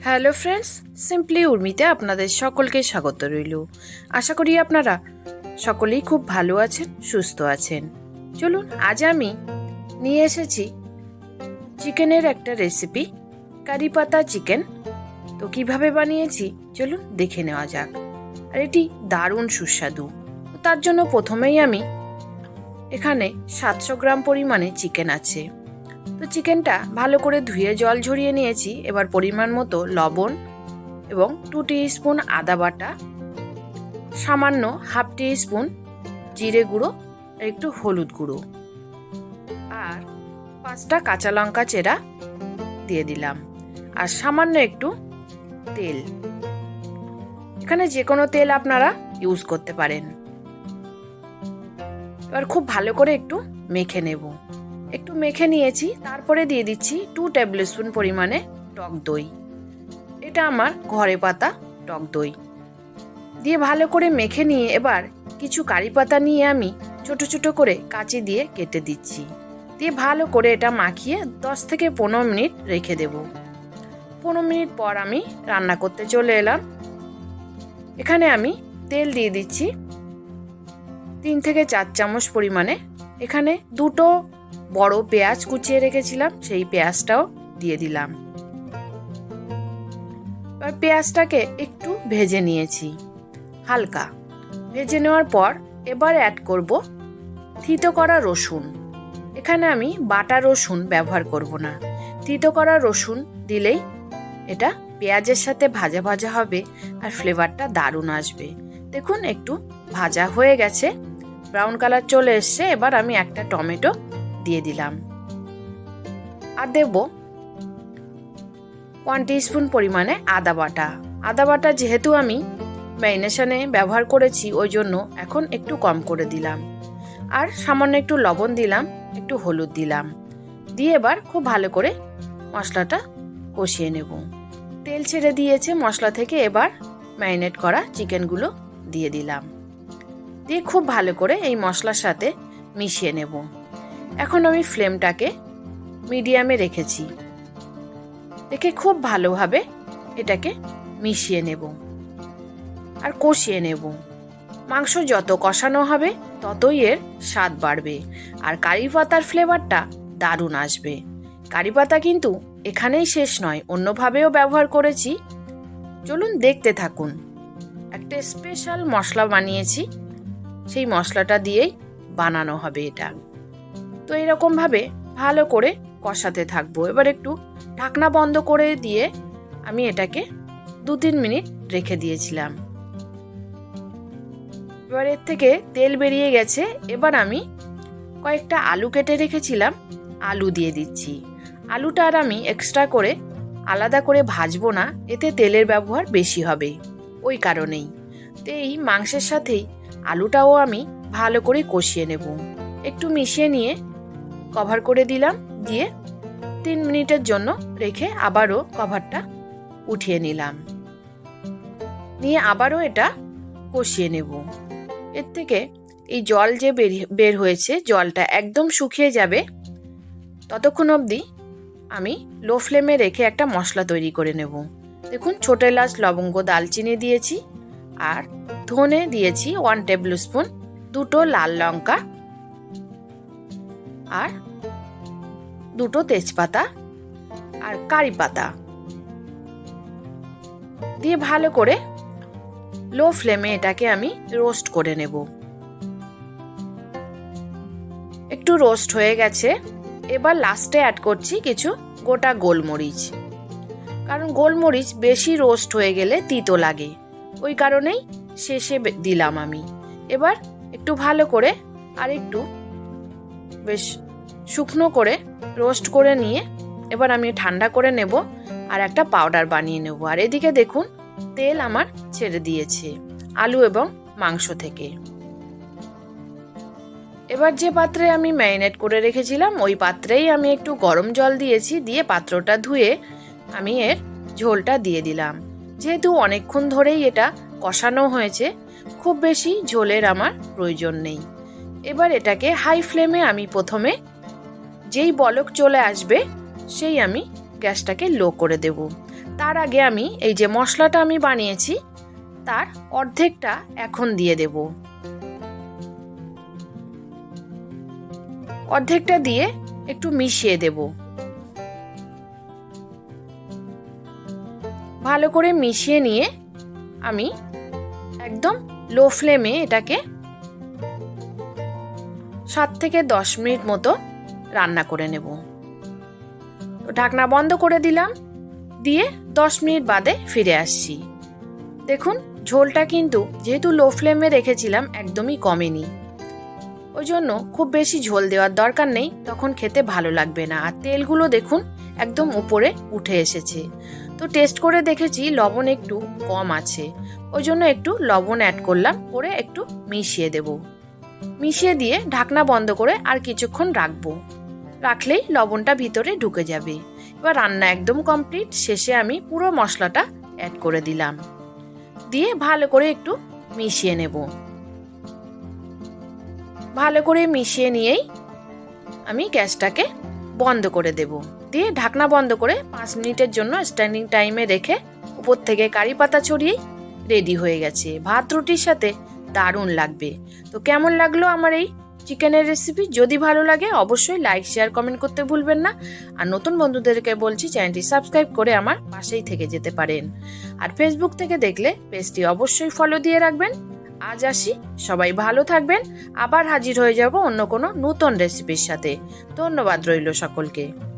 Hello friends simply উর্মিতে আপনাদের সকলকে স্বাগত রইল। আশা করি আপনারা সকলেই খুব ভালো আছেন, সুস্থ আছেন। চলুন, আজ আমি নিয়ে এসেছি চিকেনের একটা রেসিপি কারি পাতা চিকেন। তো কীভাবে বানিয়েছি, চলুন দেখে নেওয়া যাক। আর এটি দারুণ সুস্বাদু। তার জন্য প্রথমেই আমি এখানে সাতশো গ্রাম পরিমাণে চিকেন আছে। তো চিকেনটা ভালো করে ধুয়ে জল ঝরিয়ে নিয়েছি। এবার পরিমাণ মতো লবণ এবং টু স্পুন আদা বাটা, সামান্য হাফ স্পুন জিরে গুঁড়ো একটু হলুদ গুঁড়ো। আর পাঁচটা কাঁচা লঙ্কা চেরা দিয়ে দিলাম। আর সামান্য একটু তেল। এখানে যে কোনো তেল আপনারা ইউজ করতে পারেন। এবার খুব ভালো করে একটু মেখে নেব। একটু মেখে নিয়েছি, তারপরে দিয়ে দিচ্ছি টু টেবিল স্পুন পরিমাণে টক দই। এটা আমার ঘরে পাতা টক দই। দিয়ে ভালো করে মেখে নিয়ে এবার কিছু কারি পাতা নিয়ে আমি ছোট ছোট করে কাঁচি দিয়ে কেটে দিচ্ছি। দিয়ে ভালো করে এটা মাখিয়ে দশ থেকে পনেরো মিনিট রেখে দেব। পনেরো মিনিট পর আমি রান্না করতে চলে এলাম। এখানে আমি তেল দিয়ে দিচ্ছি তিন থেকে চার চামচ পরিমাণে। এখানে দুটো বড় পেঁয়াজ কুচিয়ে রেখেছিলাম, সেই পেঁয়াজটাও দিয়ে দিলাম। এবার পেঁয়াজটাকে একটু ভেজে নিয়েছি, হালকা। ভেজে নেওয়ার পর এবার অ্যাড করব থিতো করা রসুন। এখানে আমি বাটা রসুন ব্যবহার করব না। থিতো করা রসুন দিলেই এটা পেঁয়াজের সাথে ভাজা ভাজা হবে আর ফ্লেভারটা দারুণ আসবে। দেখুন, একটু ভাজা হয়ে গেছে। ব্রাউন কালার চলে এসছে, এবার আমি একটা টমেটো দিয়ে দিলাম। আর দেব ওয়ান স্পুন পরিমাণে আদা বাটা। আদা বাটা যেহেতু আমি ম্যারিনেশনে ব্যবহার করেছি, ওই জন্য এখন একটু কম করে দিলাম। আর সামান্য একটু লবণ দিলাম, একটু হলুদ দিলাম। দিয়ে এবার খুব ভালো করে মশলাটা কষিয়ে নেব। তেল ছেড়ে দিয়েছে মশলা থেকে এবার ম্যারিনেট করা চিকেনগুলো দিয়ে দিলাম। দিয়ে খুব ভালো করে এই মশলার সাথে মিশিয়ে নেব। এখন আমি ফ্লেমটাকে মিডিয়ামে রেখেছি। রেখে খুব ভালোভাবে এটাকে মিশিয়ে নেব আর কষিয়ে নেব। মাংস যত কষানো হবে, ততই এর স্বাদ বাড়বে আর কারি পাতার ফ্লেভারটা দারুণ আসবে। কারি পাতা কিন্তু এখানেই শেষ নয়, অন্যভাবেও ব্যবহার করেছি। চলুন দেখতে থাকুন। একটা স্পেশাল মশলা বানিয়েছি, সেই মশলাটা দিয়েই বানানো হবে এটা। তো এরকমভাবে ভালো করে কষাতে থাকব। এবার একটু ঢাকনা বন্ধ করে দিয়ে আমি এটাকে দু তিন মিনিট রেখে দিয়েছিলাম। এবার এর থেকে তেল বেরিয়ে গেছে। এবার আমি কয়েকটা আলু কেটে রেখেছিলাম, আলু দিয়ে দিচ্ছি। আলুটা আর আমি এক্সট্রা করে আলাদা করে ভাজবো না, এতে তেলের ব্যবহার বেশি হবে, ওই কারণেই। তো এই মাংসের সাথেই আলুটাও আমি ভালো করে কষিয়ে নেব। একটু মিশিয়ে নিয়ে কভার করে দিলাম, দিয়ে তিন মিনিটের জন্য রেখে আবারও কভারটা উঠিয়ে নিলাম। নিয়ে আবারও এটা কষিয়ে নেব। এর থেকে এই জল যে বের হয়েছে, জলটা একদম শুকিয়ে যাবে, ততক্ষণ অবধি আমি লো ফ্লেমে রেখে একটা মশলা তৈরি করে নেব। দেখুন, ছোট এলাচ, লবঙ্গ, দালচিনি দিয়েছি, আর ধনে দিয়েছি ওয়ান টেবিল স্পুন দুটো লাল লঙ্কা আর দুটো তেজপাতা আর কারি পাতা। দিয়ে ভালো করে লো ফ্লেমে এটাকে আমি রোস্ট করে নেব। একটু রোস্ট হয়ে গেছে। এবার লাস্টে অ্যাড করছি কিছু গোটা গোলমরিচ। কারণ গোলমরিচ বেশি রোস্ট হয়ে গেলে তিতো লাগে। ওই কারণেই শেষে দিলাম আমি। এবার একটু ভালো করে আর একটু বেশ শুকনো করে রোস্ট করে নিয়ে এবার আমি ঠান্ডা করে নেব আর একটা পাউডার বানিয়ে নেব। আর এদিকে দেখুন, তেল আমার ছেড়ে দিয়েছে আলু এবং মাংস থেকে। এবার যে পাত্রে আমি ম্যারিনেট করে রেখেছিলাম, ওই পাত্রেই আমি একটু গরম জল দিয়েছি, দিয়ে পাত্রটা ধুয়ে আমি এর ঝোলটা দিয়ে দিলাম। যেহেতু অনেকক্ষণ ধরেই এটা কষানো হয়েছে, খুব বেশি ঝোলের আমার প্রয়োজন নেই। এবার এটাকে হাই ফ্লেমে আমি প্রথমে যেই বলক চলে আসবে, সেই আমি গ্যাসটাকে লো করে দেব। তার আগে আমি এই যে মশলাটা আমি বানিয়েছি, তার অর্ধেকটা এখন দিয়ে দেব। অর্ধেকটা দিয়ে একটু মিশিয়ে দেব। ভালো করে মিশিয়ে নিয়ে আমি একদম লো ফ্লেমে এটাকে সাত থেকে দশ মিনিট মতো রান্না করে নেব। ঢাকনা বন্ধ করে দিলাম, দিয়ে দশ মিনিট বাদে ফিরে আসছি। দেখুন, ঝোলটা কিন্তু যেহেতু লো ফ্লেমে রেখেছিলাম, একদমই কমেনি। ওই জন্য খুব বেশি ঝোল দেওয়ার দরকার নেই, তখন খেতে ভালো লাগবে না। আর তেলগুলো দেখুন, একদম উপরে উঠে এসেছে। তো টেস্ট করে দেখেছি, লবণ একটু কম আছে। ওই জন্য একটু লবণ অ্যাড করলাম, করে একটু মিশিয়ে দেব। মিশিয়ে দিয়ে ঢাকনা বন্ধ করে আর কিছুক্ষণ রাখব। রাখলেই লবণটা ভিতরে ঢুকে যাবে। এবার রান্না একদম কমপ্লিট, শেষে আমি পুরো মশলাটা অ্যাড করে দিলাম। দিয়ে ভালো করে একটু মিশিয়ে নেব। ভালো করে মিশিয়ে নিয়েই আমি গ্যাসটাকে বন্ধ করে দেব। দিয়ে ঢাকনা বন্ধ করে পাঁচ মিনিটের জন্য স্ট্যান্ডিং টাইমে রেখে উপর থেকে কারি পাতা ছড়িয়েই রেডি হয়ে গেছে। ভাত রুটির সাথে দারুণ লাগবে। তো কেমন লাগল আমার এই চিকেনের রেসিপি যদি ভালো লাগে অবশ্যই লাইক শেয়ার কমেন্ট করতে ভুলবেন না। আর নতুন বন্ধুদেরকে বলছি চ্যানেলটি সাবস্ক্রাইব করে আমার পাশেই থেকে যেতে পারেন। আর ফেসবুক থেকে দেখলে পেজটি অবশ্যই ফলো দিয়ে রাখবেন। আজ আসি, সবাই ভালো থাকবেন। আবার হাজির হয়ে যাব অন্য কোনো নতুন রেসিপির সাথে। ধন্যবাদ রইল সকলকে।